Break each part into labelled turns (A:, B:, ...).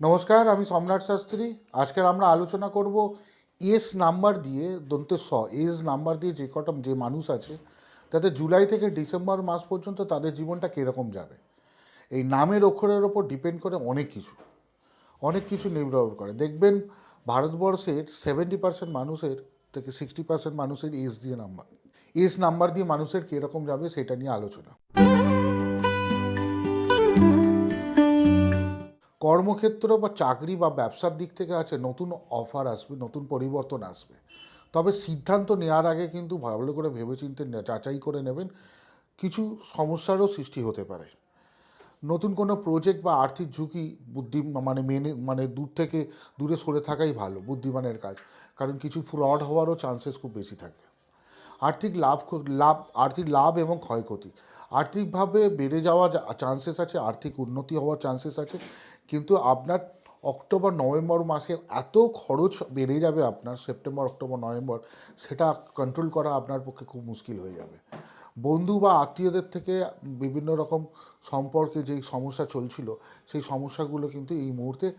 A: নমস্কার, আমি সম্রাট শাস্ত্রী। আজকের আমরা আলোচনা করব এস নাম্বার দিয়ে, দন্তে স এস নাম্বার দিয়ে যে কটা, যে মানুষ আছে, তাদের জুলাই থেকে ডিসেম্বর মাস পর্যন্ত তাদের জীবনটা কীরকম যাবে? এই নামের অক্ষরের ওপর ডিপেন্ড করে অনেক কিছু। অনেক কিছু নির্ভর করে। দেখবেন, ভারতবর্ষের সেভেন্টি পার্সেন্ট মানুষের থেকে সিক্সটি পার্সেন্ট মানুষের এস দিয়ে নাম্বার। এস নাম্বার দিয়ে মানুষের কীরকম যাবে, সেটা নিয়ে আলোচনা। কর্মক্ষেত্র বা চাকরি বা ব্যবসার দিক থেকে আছে, নতুন অফার আসবে, নতুন পরিবর্তন আসবে। তবে সিদ্ধান্ত নেওয়ার আগে কিন্তু ভালো করে ভেবেচিন্তে যাচাই করে নেবেন, কিছু সমস্যারও সৃষ্টি হতে পারে। নতুন কোনো প্রজেক্ট বা আর্থিক ঝুঁকি বুদ্ধি মানে মেনে মানে দূর থেকে, দূরে সরে থাকাই ভালো, বুদ্ধিমানের কাজ। কারণ কিছু ফ্রড হওয়ারও চান্সেস খুব বেশি থাকে। আর্থিক লাভ লাভ, আর্থিক লাভ এবং ক্ষয়ক্ষতি। আর্থিকভাবে বেড়ে যাওয়া চান্সেস আছে, আর্থিক উন্নতি হওয়ার চান্সেস আছে। কিন্তু আপনার অক্টোবর, নভেম্বর মাসে এত খরচ বেড়ে যাবে আপনার, সেপ্টেম্বর, অক্টোবর, নভেম্বর, সেটা কন্ট্রোল করা আপনার পক্ষে খুব মুশকিল হয়ে যাবে। বন্ধু বা আত্মীয়দের থেকে বিভিন্ন রকম সম্পর্কে যেই সমস্যা চলছিল, সেই সমস্যাগুলো কিন্তু এই মুহূর্তে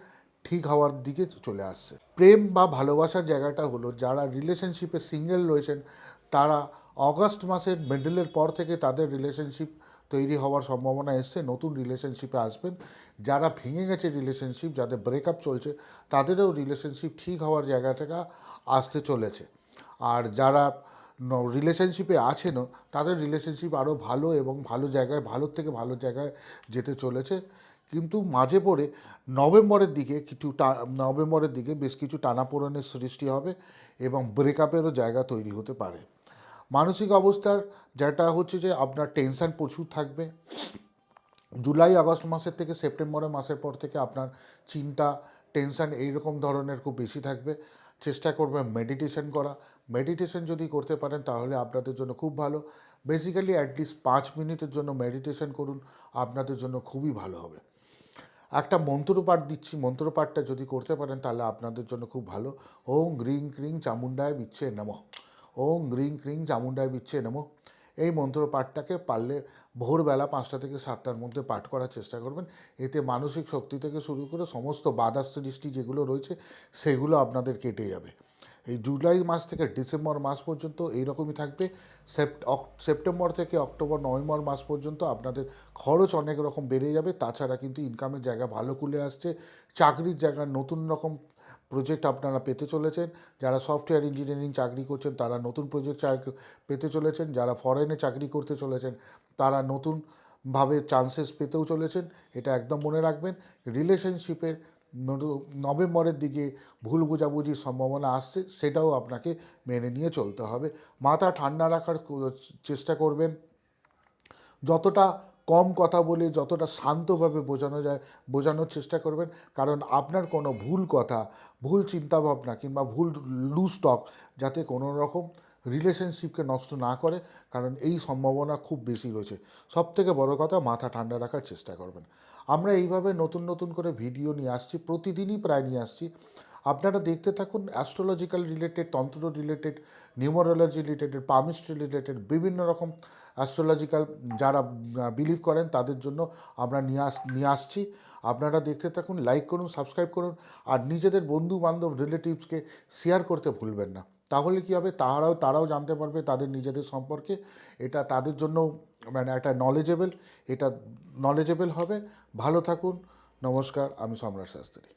A: ঠিক হওয়ার দিকে চলে আসছে। প্রেম বা ভালোবাসার জায়গাটা হলো, যারা রিলেশনশিপে সিঙ্গেল রয়েছেন, তারা অগস্ট মাসের মিডলের পর থেকে তাদের রিলেশনশিপ তৈরি হওয়ার সম্ভাবনা এসছে, নতুন রিলেশনশিপে আসবেন। যারা ভেঙে গেছে রিলেশনশিপ যাদের ব্রেকআপ চলছে, তাদেরও রিলেশনশিপ ঠিক হওয়ার জায়গাটা আসতে চলেছে। আর যারা রিলেশনশিপে আছেনও তাদের রিলেশনশিপ আরও ভালো এবং ভালো জায়গায় ভালোর থেকে ভালো জায়গায় যেতে চলেছে। কিন্তু মাঝে পড়ে নভেম্বরের দিকে কিছু নভেম্বরের দিকে বেশ কিছু টানাপোড়েনের সৃষ্টি হবে এবং ব্রেকআপেরও জায়গা তৈরি হতে পারে। মানসিক অবস্থার যেটা হচ্ছে যে আপনার টেনশন প্রচুর থাকবে। জুলাই, আগস্ট মাসের থেকে সেপ্টেম্বরের মাসের পর থেকে আপনার চিন্তা টেনশন এইরকম ধরনের খুব বেশি থাকবে। চেষ্টা করবেন মেডিটেশন করা। মেডিটেশন যদি করতে পারেন তাহলে আপনাদের জন্য খুব ভালো। বেসিক্যালি অ্যাটলিস্ট পাঁচ মিনিটের জন্য মেডিটেশন করুন, আপনাদের জন্য খুবই ভালো হবে। একটা মন্ত্রপাঠ দিচ্ছি। মন্ত্রপাঠটা যদি করতে পারেন তাহলে আপনাদের জন্য খুব ভালো। ওং গ্রিং ক্রিং চামুন্ডায় বিচ্ছে নম। ওং গ্রিং ক্রিং চামুন্ডায় বিচ্ছে নম। এই মন্ত্রপাঠটাকে পারলে ভোরবেলা পাঁচটা থেকে সাতটার মধ্যে পাঠ করার চেষ্টা করবেন। এতে মানসিক শক্তি থেকে শুরু করে সমস্ত বাধা সৃষ্টি যেগুলো রয়েছে, সেগুলো আপনাদের কেটে যাবে। এই জুলাই মাস থেকে ডিসেম্বর মাস পর্যন্ত এইরকমই থাকবে। সেপ্টেম্বর থেকে অক্টোবর, নভেম্বর মাস পর্যন্ত আপনাদের খরচ অনেক রকম বেড়ে যাবে। তাছাড়া কিন্তু ইনকামের জায়গা ভালো খুলে আসছে। চাকরির জায়গা নতুন রকম প্রজেক্ট আপনারা পেতে চলেছেন। যারা সফটওয়্যার ইঞ্জিনিয়ারিং চাকরি করছেন, তারা নতুন প্রজেক্ট পেতে চলেছেন। যারা ফরেনে চাকরি করতে চলেছেন, তারা নতুনভাবে চান্সেস পেতেও চলেছেন। এটা একদম মনে রাখবেন। রিলেশনশিপের নভ- নভেম্বরের দিকে ভুল বোঝাবুঝির সম্ভাবনা আসছে, সেটাও আপনাকে মেনে নিয়ে চলতে হবে। মাথা ঠান্ডা রাখার চেষ্টা করবেন। যতটা কম কথা বলে যতটা শান্তভাবে বোঝানো যায়, বোঝানোর চেষ্টা করবেন। কারণ আপনার কোনো ভুল কথা, ভুল চিন্তাভাবনা কিংবা ভুল লুজ টক যাতে কোনো রকম রিলেশনশিপকে নষ্ট না করে, কারণ এই সম্ভাবনা খুব বেশি রয়েছে। সব থেকে বড় কথা, মাথা ঠান্ডা রাখার চেষ্টা করবেন। আমরা এইভাবে নতুন নতুন করে ভিডিও নিয়ে আসছি, প্রতিদিনই প্রায় নিয়ে আসছি। আপনারা দেখতে থাকুন astrological related tantra related numerology related palmistry related বিভিন্ন রকম অ্যাস্ট্রোলজিক্যাল যারা বিলিভ করেন তাদের জন্য আমরা নিয়ে আস, নিয়ে আসছি। আপনারা দেখতে থাকুন লাইক করুন সাবস্ক্রাইব করুন আর নিজেদের বন্ধু বান্ধব রিলেটিভসকে শেয়ার করতে ভুলবেন না। তাহলে কী হবে? তারাও তারাও জানতে পারবে তাদের নিজেদের সম্পর্কে। এটা তাদের জন্য মানে একটা নলেজেবল এটা নলেজেবল হবে। ভালো থাকুন, নমস্কার, আমি সম্রাট শাস্ত্রী।